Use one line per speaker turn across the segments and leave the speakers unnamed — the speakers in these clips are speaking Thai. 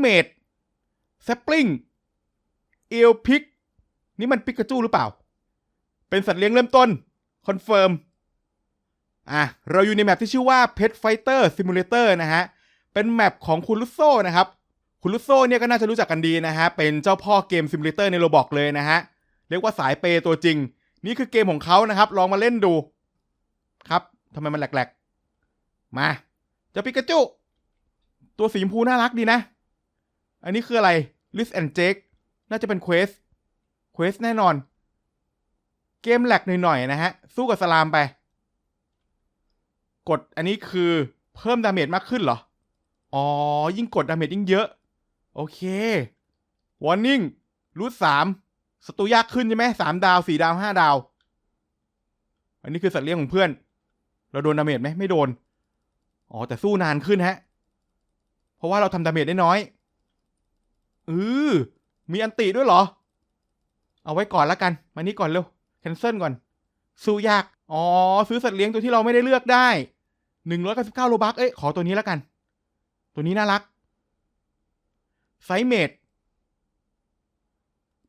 เมดแซปปลิงเอลพิก นี่มันปิกาจูหรือเปล่า เป็นสัตว์เลี้ยงเริ่มต้น คอนเฟิร์ม อะ เราอยู่ในแมปที่ชื่อว่า Pet Fighter Simulator นะฮะ เป็นแมปของคุณลุโซนะครับ คุณลุโซเนี่ยก็น่าจะรู้จักกันดีนะฮะ เป็นเจ้าพ่อเกมซิมูเลเตอร์ในโรบอกเลยนะฮะ เรียกว่าสายเปย์ตัวจริง นี่คือเกมของเขานะครับ ลองมาเล่นดู ครับทำไมมันแหลกๆ มา เจะปิกาจู ตัวสีชมพูน่ารักดีนะ อันนี้คืออะไรลิสแอนเจ k น่าจะเป็นเควสเควสแน่นอน เกมแหลกหน่อยๆนะฮะ สู้กับสลามไป กดอันนี้คือเพิ่มดาเมจมากขึ้นเหรอ อ๋อ ยิ่งกดดาเมจยิ่งเยอะ โอเควอร์นิ่งรูทสามศัตรูยากขึ้นใช่ไหมสามดาวสี่ดาวห้าดาว อันนี้คือสัตว์เลี้ยงของเพื่อน เราโดนดาเมจไหมไม่โดน อ๋อ แต่สู้นานขึ้นฮะ เพราะว่าเราทำดาเมจได้น้อย เออมีอันติด้วยเหรอ เอาไว้ก่อนละกัน มานี้ก่อนเร็วแคนเซิลก่อน สู้ยาก อ๋อ ซื้อสัตว์เลี้ยงตัวที่เราไม่ได้เลือกได้หนึ่งร้อยเก้าสิบเก้าโลบักเอ้ย ขอตัวนี้แล้วกัน ตัวนี้น่ารัก ไซเมด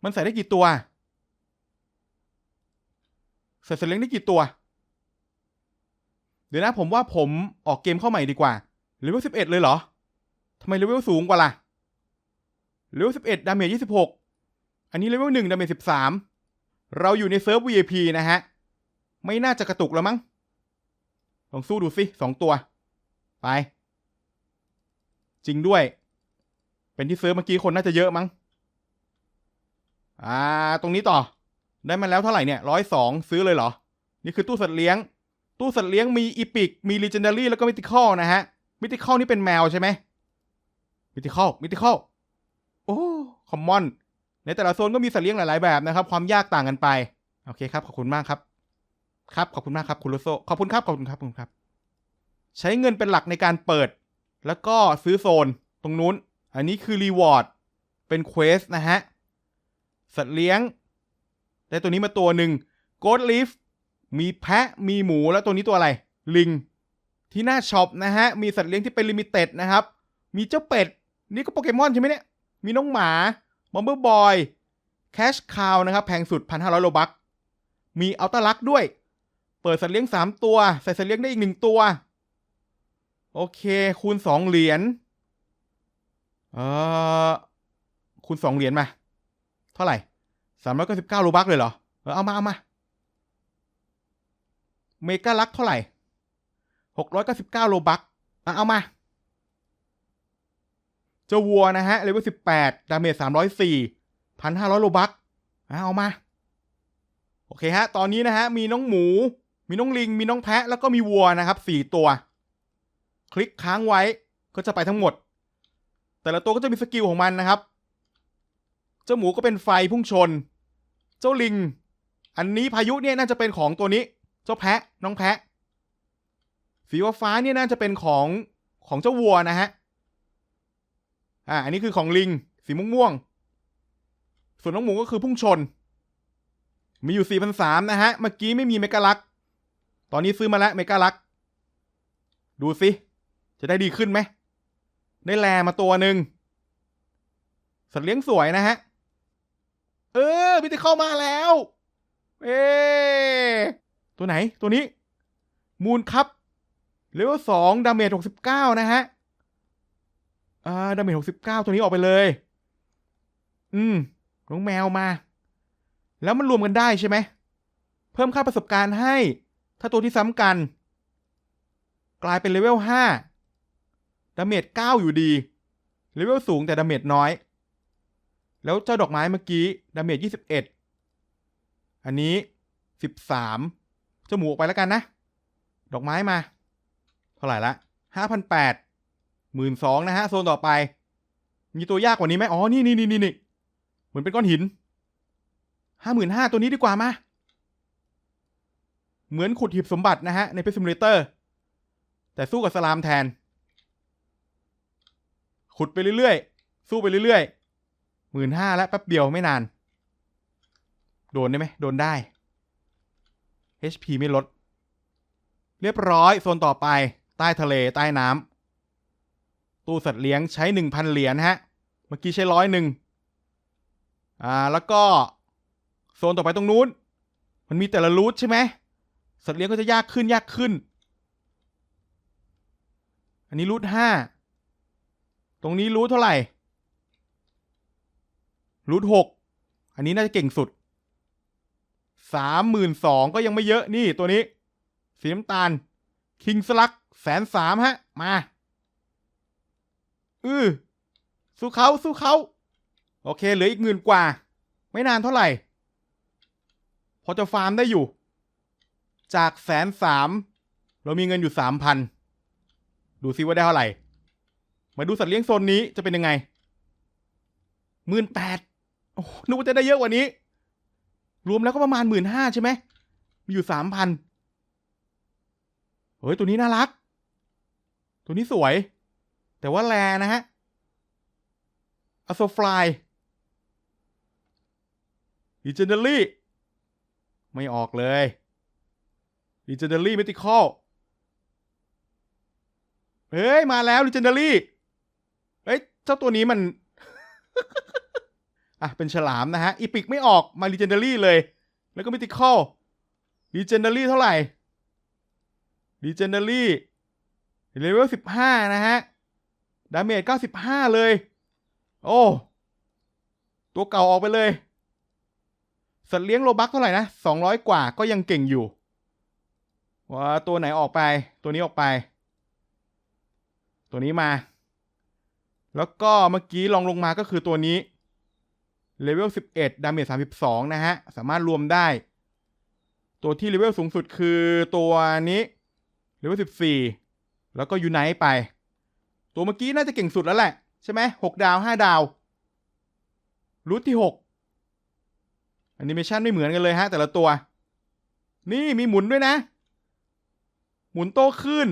มันใส่ได้กี่ตัว ใส่สัตว์เลี้ยงได้กี่ตัว เดี๋ยวนะผมว่าผมออกเกมเข้าใหม่ดีกว่าเลเวลสิบเอ็ดเลยเหรอทำไมเลเวลสูงกว่าล่ะ เลเวลสิบเอ็ดดาเมจยี่สิบหกอันนี้เลเวลหนึ่งดาเมจสิบสามเราอยู่ในเซิร์ฟ VIP นะฮะ ไม่น่าจะกระตุกแล้วมั้ง ลองสู้ดูสิสองตัว ไป จริงด้วย เป็นที่เซิร์ฟเมื่อกี้คนน่าจะเยอะมั้ง อ่า ตรงนี้ต่อ ได้มาแล้วเท่าไหร่เนี่ยร้อยสองซื้อเลยเหรอ นี่คือตู้สัตว์เลี้ยง ตู้สัตว์เลี้ยงมีอีพิก มีลีเจนดารี่แล้วก็มิติคอลนะฮะ มิติคอลนี่เป็นแมวใช่ไหมมิติคอลมิติคอล โอ้คอมมอน ในแต่ละโซนก็มีสัตว์เลี้ยงหลายๆแบบนะครับ ความยากต่างกันไป โอเคครับ ขอบคุณมากครับ ครับ ขอบคุณมากครับ คุณโรโซ ขอบคุณครับ ขอบคุณครับขอบคุณครับ ใช้เงินเป็นหลักในการเปิด แล้วก็ซื้อโซนตรงนู้น อันนี้คือรีวอร์ด เป็นเควสนะฮะ สัตว์เลี้ยง ได้ตัวนี้มาตัวหนึ่งโกดลีฟมีแพะ มีหมู แล้วตัวนี้ตัวอะไร ลิง ที่หน้าช็อปนะฮะ มีสัตว์เลี้ยงที่เป็นลิมิเต็ดนะครับ มีเจ้าเป็ด นี่ก็โปเกมอนใช่ไหมเนี่ย มีน้องหมามอมเบอร์บอยแคชคาวนะครับแพงสุด 1,500 โลบัก มีอัลตาลักด้วย เปิดสัตว์เลี้ยง 3 ตัว ใส่สัตว์เลี้ยงได้อีก 1 ตัว โอเค คูณ 2 เหรียญเอ่อคูณ 2 เหรียญมา เท่าไหร่ 399 โลบักเลยเหรอ เออเอามา เอามา เมกาลักเท่าไหร่ 699 โลบักอะเอามา เจ้าวัวนะฮะเลเวล18ดดาเมจ304 1,500โลบักอะเอามา โอเคฮะ ตอนนี้นะฮะ มีน้องหมู มีน้องลิง มีน้องแพะ แล้วก็มีวัวนะครับ4ตัว คลิกค้างไว้ก็จะไปทั้งหมด แต่ละตัวก็จะมีสกิลของมันนะครับ เจ้าหมูก็เป็นไฟพุ่งชน เจ้าลิง อันนี้พายุเนี่ยน่าจะเป็นของตัวนี้ เจ้าแพะ น้องแพะ สีฟ้าเนี่ยน่าจะเป็นของของเจ้าวัวนะฮะ อ่า อันนี้คือของลิง สีม่วงๆส่วนน้องหมูก็คือพุ่งชน มีอยู่สี่พันสามนะฮะ เมื่อกี้ไม่มีเมกาลัก ตอนนี้ซื้อมาแล้วเมกาลัก ดูสิจะได้ดีขึ้นไหม ได้แลมาตัวหนึ่งสัตว์เลี้ยงสวยนะฮะ เออพิธีเข้ามาแล้ว เอตัวไหนตัวนี้ มูลครับเลเวลสองดาเมจหกสิบเก้านะฮะ อ่าดาเมจหกสิบเก้าตัวนี้ออกไปเลย อืมน้องแมวมา แล้วมันรวมกันได้ใช่ไหม เพิ่มค่าประสบการณ์ให้ ถ้าตัวที่ซ้ำกัน กลายเป็นเลเวลห้าดาเมจเก้าอยู่ดี เลเวลสูงแต่ดาเมจน้อย แล้วเจ้าดอกไม้เมื่อกี้ดาเมจยี่สิบเอ็ดอันนี้สิบสามเจ้าหมูออกไปแล้วกันนะ ดอกไม้มา เท่าไหร่ละห้าพันแปด หมื่นสองนะฮะ โซนต่อไป มีตัวยากกว่านี้ไหมอ๋อ นี่นี่นี่นี่นี่เหมือนเป็นก้อนหินห้าหมื่นห้าตัวนี้ดีกว่ามา เหมือนขุดหีบสมบัตินะฮะ ในเพซิมูเลเตอร์ แต่สู้กับสลามแทน ขุดไปเรื่อยๆ สู้ไปเรื่อยๆหมื่นห้าแล้วแป๊บเดียวไม่นาน โดนได้ไหมโดนได้ HP ไม่ลด เรียบร้อย โซนต่อไป ใต้ทะเล ใต้น้ำ ตู้สัตว์เลี้ยงใช้หนึ่งพันเหรียญฮะ เมื่อกี้ใช้ร้อยหนึ่งอ่า แล้วก็ โซนต่อไปตรงนู้น มันมีแต่ละรูทใช่ไหม สัตว์เลี้ยงก็จะยากขึ้นยากขึ้น อันนี้รูทห้า ตรงนี้รูทเท่าไหร่ รูทหก อันนี้น่าจะเก่งสุด สามหมื่นสองก็ยังไม่เยอะนี่ตัวนี้ สีน้ำตาล คิงสลักแสนสามฮะ มา อือสู้เขาสู้เขาโอเคเหลืออีกหมื่นกว่า ไม่นานเท่าไหร่ พอจะฟาร์มได้อยู่ จากแสนสามเรามีเงินอยู่สามพันดูซิว่าได้เท่าไหร่ มาดูสัตว์เลี้ยงโซนนี้จะเป็นยังไงหมื่นแปดโอ้นึกว่าจะได้เยอะกว่านี้ รวมแล้วก็ประมาณหมื่นห้าใช่ไหมมีอยู่สามพันเฮ้ย ตัวนี้น่ารัก ตัวนี้สวย แต่ว่าแลนะฮะอโซฟลายอีเจนเดอรี่ไม่ออกเลยอีเจนเดอรี่เมติคอลเฮ้ย มาแล้วลีเจนเดอรี่เฮ้ย เจ้าตัวนี้มัน อะ เป็นฉลามนะฮะ อีพิกไม่ออก มาลีเจนเดอรี่เลย แล้วก็มิติคอลลีเจนเดอรี่เท่าไหร่ลีเจนเดอรี่เลเวลสิบห้านะฮะ ดาเมจเก้าสิบห้าเลย โอ้ ตัวเก่าออกไปเลย สัตว์เลี้ยงโลบักเท่าไหร่นะสองร้อยกว่าก็ยังเก่งอยู่ ว่าตัวไหนออกไป ตัวนี้ออกไป ตัวนี้มา แล้วก็เมื่อกี้ลองลงมาก็คือตัวนี้ เลเวล 11 ดาเมจ 32 นะฮะ สามารถรวมได้ ตัวที่เลเวลสูงสุดคือตัวนี้ เลเวล 14 แล้วก็ยูไนท์ไป ตัวเมื่อกี้น่าจะเก่งสุดแล้วแหละ ใช่ไหม6ดาว5ดาวรูทที่6แอนิเมชันไม่เหมือนกันเลยฮะ แต่ละตัว นี่มีหมุนด้วยนะ หมุนโตขึ้น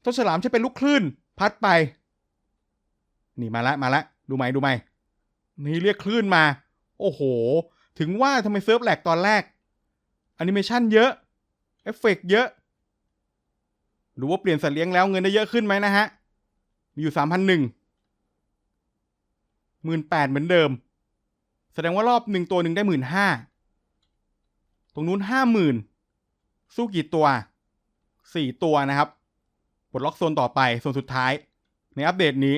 เจ้าฉลามจะเป็นลูกคลื่น พัดไป นี่มาละมาละ ดูไหมดูไหมนี่เรียกคลื่นมา โอ้โห ถึงว่าทำไมเซิร์ฟแหลกตอนแรกแอนิเมชันเยอะ เอฟเฟกเยอะ หรือว่าเปลี่ยนสัตว์เลี้ยงแล้วเงินได้เยอะขึ้นไหมนะฮะ มีอยู่สามพันหนึ่งหมื่นแปดเหมือนเดิม แสดงว่ารอบหนึ่งตัวหนึ่งได้หมื่นห้าตรงนู้นห้าหมื่นสู้กี่ตัวสี่ตัวนะครับปลดล็อกโซนต่อไปโซนสุดท้าย ในอัปเดตนี้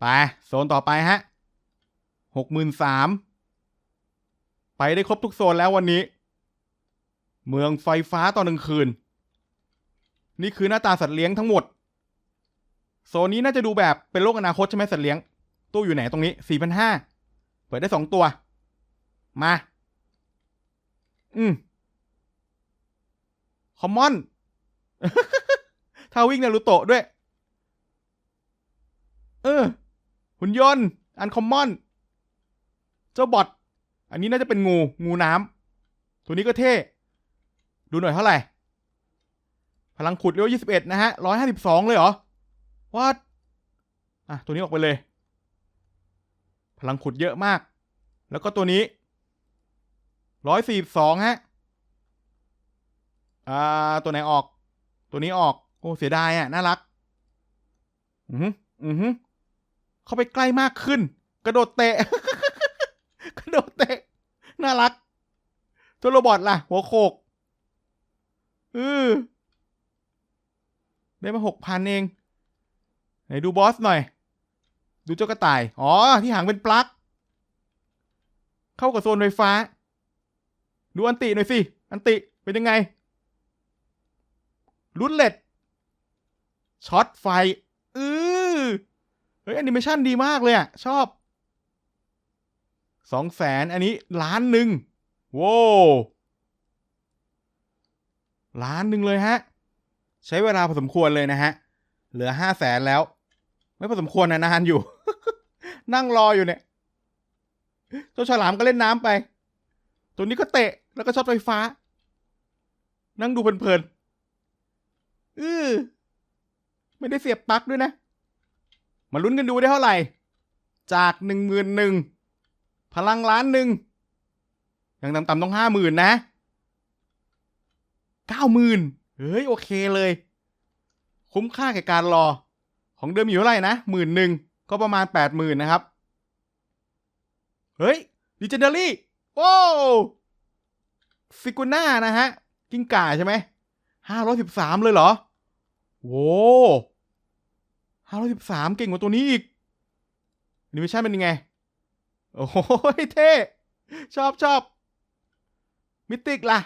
ไป โซนต่อไปฮะหกหมื่นสามไปได้ครบทุกโซนแล้ววันนี้ เมืองไฟฟ้าตอนกลางคืน นี่คือหน้าตาสัตว์เลี้ยงทั้งหมด โซนนี้น่าจะดูแบบเป็นโลกอนาคตใช่ไหมสัตว์เลี้ยง ตู้อยู่ไหนตรงนี้สี่พันห้าเปิดได้สองตัว มา อืมคอมมอนทาวิ่งนารูโตะด้วย เออ หุ่นยนต์ อันคอมมอน เจ้าบอทอันนี้น่าจะเป็นงู งูน้ำตัวนี้ก็เท่ ดูหน่อยเท่าไหร่ ลังขุดเร็วยี่สิบเอ็ดนะฮะร้อยห้าสิบสองเลยเหรอวัดอะตัวนี้ออกไปเลย พลังขุดเยอะมาก แล้วก็ตัวนี้ร้อยสี่สองฮะอ่าตัวไหนออก ตัวนี้ออก โอ้เสียดายอะน่ารัก อืออือเข้าไปใกล้มากขึ้น กระโดดเตะ กระโดดเตะ น่ารัก ตัวโรบอทล่ะ หัวโขกเออ ได้มาหกพันเอง ไหนดูบอสหน่อย ดูเจ้ากระต่าย อ๋อ ที่หางเป็นปลั๊ก เข้ากับโซนไฟฟ้า ดูอันติหน่อยสิ อันติ เป็นยังไงรุนเล็ดช็อตไฟ อือเฮ้ยแอนิเมชันดีมากเลยอะชอบสองแสนอันนี้ล้านหนึ่งโว้ล้านหนึ่งเลยฮะ ใช้เวลาพอสมควรเลยนะฮะ เหลือห้าแสนแล้ว ไม่พอสมควรนะนานอยู่ นั่งรออยู่เนี่ยเจ้าฉลามก็เล่นน้ำไป ตัวนี้ก็เตะแล้วก็ช็อตไฟฟ้า นั่งดูเพลินๆอือไม่ได้เสียบปลั๊กด้วยนะ มาลุ้นกันดูได้เท่าไหร่ จากหนึ่งหมื่นหนึ่งพลังล้านหนึ่งยังต่ำๆต้องห้าหมื่นนะเก้าหมื่น เฮ้ย โอเคเลย คุ้มค่าแก่การรอ ของเดิมอยู่เท่าไหร่นะหมื่นหนึ่งก็ประมาณแปดหมื่นนะครับ เฮ้ยดิจิ n ด a รี่โอ้ฟิกุน่านะฮะ กิ้งก่าใช่ไหมห้าร้อยสิบสามเลยเหรอโว้ห้าร้อยสิบสามเก่งกว่าตัวนี้อีกนิเมชั่นเป็นยังไง โอ้โหเท่ชอบชอบมิติกล่ะ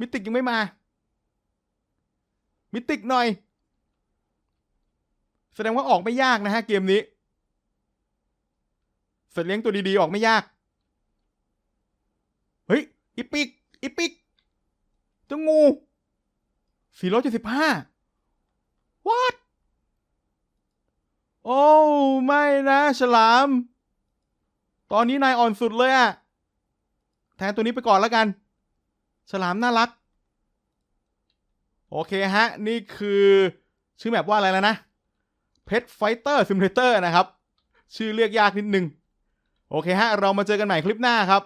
มิติกยังไม่มา มิติกหน่อย แสดงว่าออกไม่ยากนะฮะเกมนี้สัตว์เลี้ยงตัวดีๆออกไม่ยาก เฮ้ยอีปิกอีปิกเจ้างู475 what โอ้ไม่นะฉลาม ตอนนี้นายอ่อนสุดเลยอะแทนตัวนี้ไปก่อนแล้วกัน ฉลามน่ารัก โอเคฮะ นี่คือชื่อแมปว่าอะไรแล้วนะเพชรไฟเตอร์ซิมเลเตอร์นะครับ ชื่อเรียกยากนิดนึง โอเคฮะ เรามาเจอกันใหม่คลิปหน้าครับ